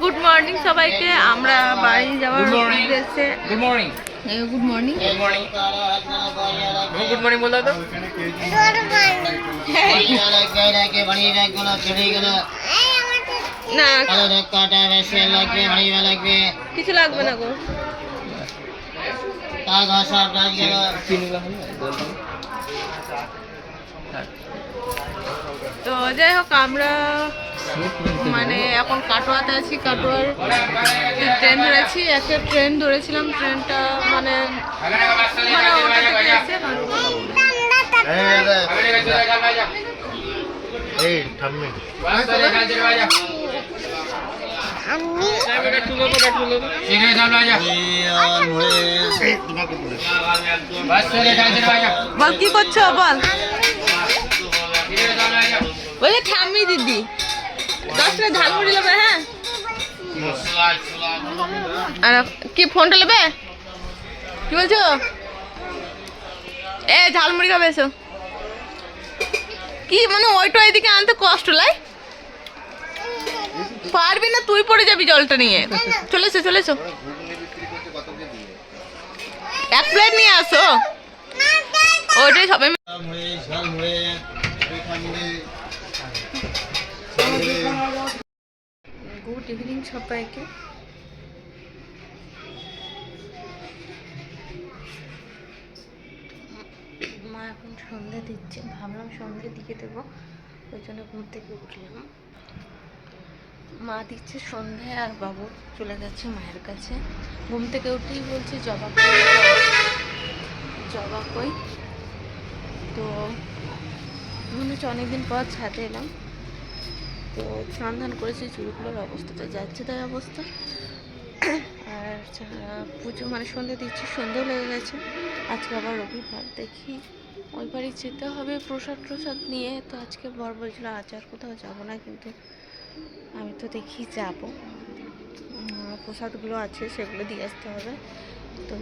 Good morning সবাইকে। আমরা বাড়ি যাওয়ার উদ্দেশ্যে good morning good morning good morning good morning বলতো তো। না। কিছু লাগবে না গো। তা তো যাই হোক আমরা মানে এখন কাটোয়াতে আছি কাটোয়ার ট্রেন ধরেছি একটা ট্রেন ধরেছিলাম ট্রেনটা মানে মানে ওটা থেকে এসে বল কি করছ? বল। ওই যে ঠাম্মি দিদি। দশটা ঝালমুড়ি নেবে হ্যাঁ? আর কি, ফোনটা নেবে? কি বলছো? এ, ঝালমুড়ি খাবে, এসো। কি মানে ওইটা এদিকে আনতে কষ্ট, লাই? পারবি না, তুই পড়ে যাবি জলটা নিয়ে। চলে এসো চলে এসো। এক প্লেট নিয়ে আসো। ওইটাই সবাই গুড ইভিনিং সবাইকে। মা এখন সন্ধ্যা দিচ্ছে, ভাবলাম সন্ধ্যে দিকে দেবো, ওই জন্য ঘুম থেকে উঠলাম। মা দিচ্ছে সন্ধ্যায় আর বাবু চলে গেছে মায়ের কাছে। ঘুম থেকে উঠেই বলছে, জবা কই? জবা কই? তো মনে হচ্ছে অনেকদিন পর ছাদে এলাম। তো স্নান ধান করেছি চুলগুলোর অবস্থাটা যাচ্ছে তাই অবস্থা। আর পুজো মানে সন্ধে দিচ্ছি সন্ধেও লেগে গেছে। আজকে আবার রবিবার, দেখি ওই বাড়ি যেতে হবে প্রসাদ প্রসাদ নিয়ে। তো আজকে বর বলছিল, আজ আর কোথাও যাব না, কিন্তু আমি তো দেখি যাব। প্রসাদগুলো আছে, সেগুলো দিয়ে আসতে হবে। তো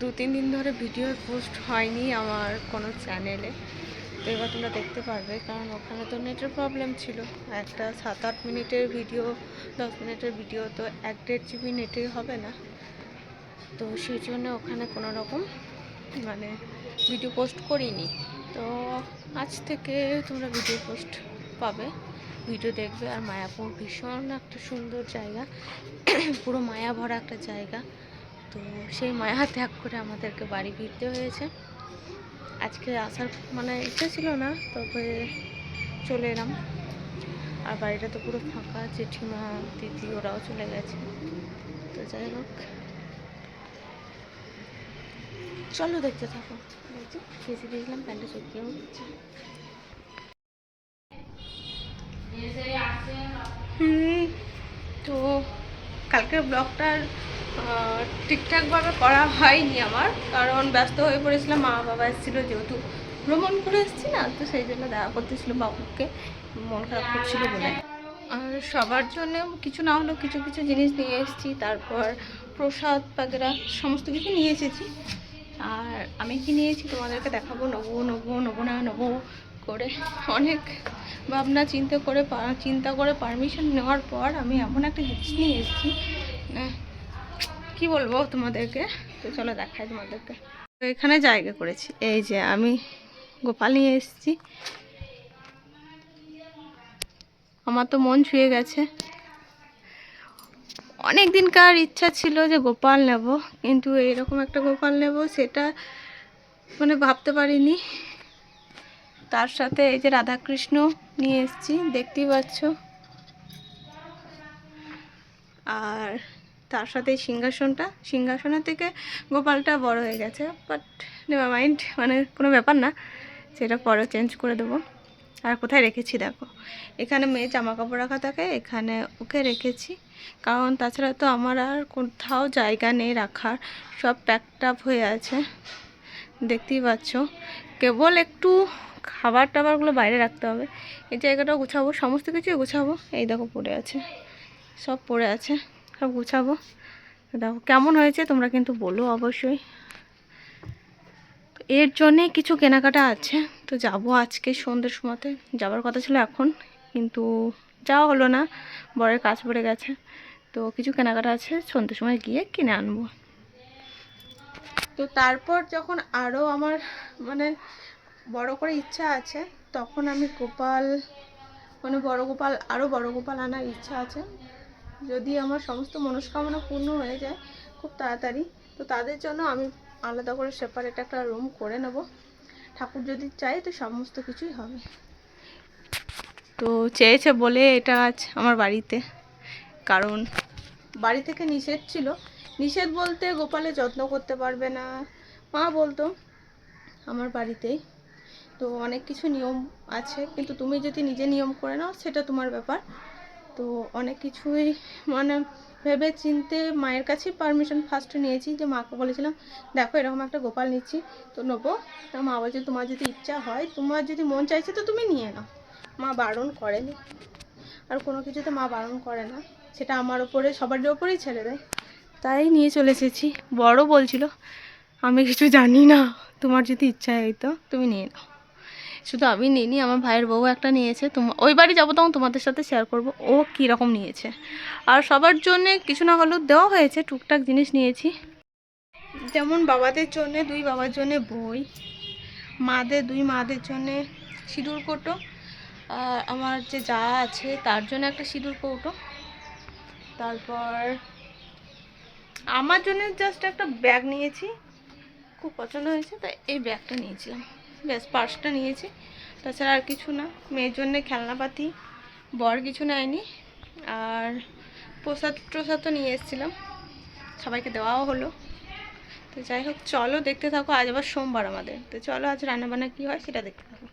দু তিন দিন ধরে ভিডিও পোস্ট হয়নি আমার কোনো চ্যানেলে। তো এবার তোমরা দেখতে পারবে, কারণ ওখানে তো নেটের প্রবলেম ছিল। একটা সাত আট মিনিটের ভিডিও দশ মিনিটের ভিডিও তো এক দেড় জিবি নেটেই হবে না। তো সেই জন্য ওখানে কোনো রকম মানে ভিডিও পোস্ট করিনি। তো আজ থেকে তোমরা ভিডিও পোস্ট পাবে। ভিডিও দেখবে, আর মায়াপুর ভীষণ একটা সুন্দর জায়গা। পুরো মায়া ভরা একটা জায়গা। তো সেই মায়া ত্যাগ করে আমাদেরকে বাড়ি ফিরতে হয়েছে। আজকে আসার মানে ইচ্ছা ছিল না, তবে চলে এলাম। আর বাড়িটা তো পুরো ফাঁকা, জেঠিমা, দিদি ওরাও চলে গেছে। তো যাই হোক। চলো দেখতে থাকো। খেয়েছি দিয়েছিলাম দিচ্ছে হুম, তো কালকের ব্লগটার ঠিকঠাকভাবে করা হয়নি আমার, কারণ ব্যস্ত হয়ে পড়েছিলাম, মা বাবা এসেছিল যেহেতু ভ্রমণ করে এসেছি না, তো সেই জন্য দেখা করতেছিল বাবুকে, মন খারাপ করছিল বলে। আর সবার জন্য কিছু না হলেও কিছু কিছু জিনিস নিয়ে এসেছি, তারপর প্রসাদ বাগেরা, সমস্ত কিছু নিয়ে এসেছি। আর আমি কি নিয়েছি তোমাদেরকে দেখাবো, নেব নেব নেব না, নেব করে অনেক ভাবনা চিন্তা করে চিন্তা করে পারমিশন নেওয়ার পর আমি এমন একটা জিনিস নিয়ে এসেছি কি বলব তোমাদেরকে? তো চলো দেখাই তোমাদেরকে। তো এখানে জায়গা করেছি। এই যে আমি গোপাল নিয়ে এসেছি। আমার তো মন ছুঁয়ে গেছে। অনেক দিনকার ইচ্ছা ছিল যে গোপাল নেব, কিন্তু এরকম একটা গোপাল নেব সেটা মানে ভাবতে পারিনি। তার সাথে এই যে রাধাকৃষ্ণ নিয়ে এসেছি, দেখতেই পাচ্ছ। আর তার সাথে সিংহাসনটা। সিংহাসনের থেকে গোপালটা বড় হয়ে গেছে বাট নেভার মাইন্ড মানে কোনো ব্যাপার না, সেটা পরে চেঞ্জ করে দেবো। আর কোথায় রেখেছি দেখো, এখানে মেয়ে জামা কাপড় রাখা থাকে, এখানে ওকে রেখেছি। কারণ তাছাড়া তো আমার আর কোথাও জায়গা নেই রাখার, সব প্যাকড আপ হয়ে আছে, দেখতেই পাচ্ছ। কেবল একটু খাবার টাবারগুলো বাইরে রাখতে হবে, এই জায়গাটাও গুছাবো, সমস্ত কিছুই গুছাবো, এই দেখো পড়ে আছে, সব পড়ে আছে। সব গুছাবো। দেখো, কেমন হয়েছে তোমরা কিন্তু বলো অবশ্যই। এর জন্যে কিছু কেনাকাটা আছে, তো যাব আজকে সন্ধ্যের সময়তে। যাওয়ার কথা ছিল এখন, কিন্তু যাওয়া হলো না, বরের কাজ পড়ে গেছে। তো কিছু কেনাকাটা আছে, সন্ধ্যের সময় গিয়ে কিনে আনব। তো তারপর যখন আরও আমার মানে বড় করে ইচ্ছা আছে, তখন আমি গোপাল মানে বড় গোপাল আরও বড় গোপাল আনার ইচ্ছা আছে। যদি আমার সমস্ত মনস্কামনা পূর্ণ হয়ে যায় খুব তাড়াতাড়ি তো তাদের জন্য আমি আলাদা করে সেপারেট একটা রুম করে নেব। ঠাকুর যদি চাই তো সমস্ত কিছুই হবে। তো চেয়েছে বলে এটা আজ আমার বাড়িতে কারণ বাড়ি থেকে নিষেধ ছিল। নিষেধ বলতে গোপালে যত্ন করতে পারবে না। মা বলতো আমার বাড়িতেই তো অনেক কিছু নিয়ম আছে কিন্তু তুমি যদি নিজে নিয়ম করে নাও সেটা তোমার ব্যাপার। তো অনেক কিছুই মানে ভেবে চিনতে মায়ের কাছেই পারমিশন ফার্স্টে নিয়েছি যে মাকে বলেছিলাম, দেখো এরকম একটা গোপাল নিচ্ছি, তো নেব। তা মা বলছে, তোমার যদি ইচ্ছা হয়, তোমার যদি মন চাইছে, তো তুমি নিয়ে নাও। মা বারণ করেনি। আর কোনো কিছুতে মা বারণ করে না, সেটা আমার ওপরে সবার ওপরেই ছেড়ে দেয়। তাই নিয়ে চলে এসেছি। বড় বলছিল, আমি কিছু জানি না, তোমার যদি ইচ্ছা হয় তো তুমি নিয়ে নাও। শুধু আমি নিইনি, আমার ভাইয়ের বউ একটা নিয়েছে। ওই বাড়ি যাব তখন তোমাদের সাথে শেয়ার করব। ও কী রকম নিয়েছে। আর সবার জন্য কিছু না হলেও দেওয়া হয়েছে, টুকটাক জিনিস নিয়েছি। যেমন বাবাদের জন্য, দুই বাবার জন্য বই। মাদের, দুই মাদের জন্যে সিঁদুর কোটো। আর আমার যে যা আছে, তার জন্য একটা সিঁদুর কৌটো। তারপর আমার জন্য জাস্ট একটা ব্যাগ নিয়েছি। খুব পছন্দ হয়েছে, তাই এই ব্যাগটা নিয়েছিলাম। ব্যাস, পার্সটা নিয়েছি। তাছাড়া আর কিছু না। মেয়ের জন্যে খেলনাপাতি, বর কিছু নেয়নি। আর প্রসাদ প্রসাদ তো নিয়ে এসেছিলাম। সবাইকে দেওয়াও হলো। তো যাই হোক, চলো দেখতে থাকো। আজ আবার সোমবার আমাদের। তো চলো, আজ রান্নাবান্না কী হয় সেটা দেখতে থাকো।